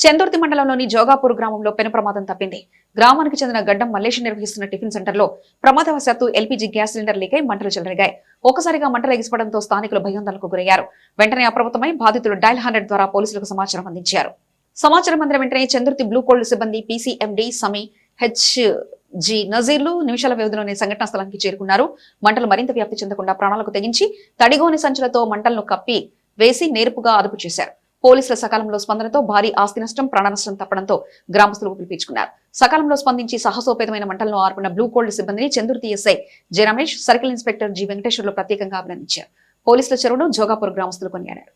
చందుర్తి మండలంలోని జోగాపూర్ గ్రామంలో పెను ప్రమాదం తప్పింది. గ్రామానికి చెందిన గడ్డం మల్లేష్ నిర్వహిస్తున్న టిఫిన్ సెంటర్లో ప్రమాదవశాత్తు ఎల్పీజీ గ్యాస్ సిలిండర్ లీకై మంటలు చెలరిగాయి. ఒక్కసారిగా మంటలు ఎగిసిపడంతో స్థానికులు భయోందనకు గురయ్యారు. వెంటనే అప్రమత్తమై బాధితులు డైల్ హండ్రెడ్ ద్వారా పోలీసులకు సమాచారం అందించారు. సమాచారం అందిన వెంటనే చందుర్తి బ్లూ కోల్డ్ సిబ్బంది పీసీఎండి సమీ హెచ్ జి నజీర్లు నిమిషాల వ్యవధిలోనే సంఘటనా స్థలానికి చేరుకున్నారు. మంటలు మరింత వ్యాప్తి చెందకుండా ప్రాణాలకు తెగించి తడిగోని సంచులతో మంటలను కప్పి వేసి నేర్పుగా అదుపు చేశారు. పోలీసుల సకాలంలో స్పందనతో భారీ ఆస్తి నష్టం ప్రాణ నష్టం తప్పడంతో గ్రామస్తులు పిలిపించుకున్నారు సకాలంలో స్పందించి సాహసోపేతమైన మంటలను ఆర్పిన బ్లూ కోల్డ్ సిబ్బందిని Chandurthi SI G Ramesh circle inspector G Venkateswarlu ప్రత్యేకంగా అభినందించారు. పోలీసుల చెరువును జోగాపూర్ గ్రామస్తులు కొనియాడారు.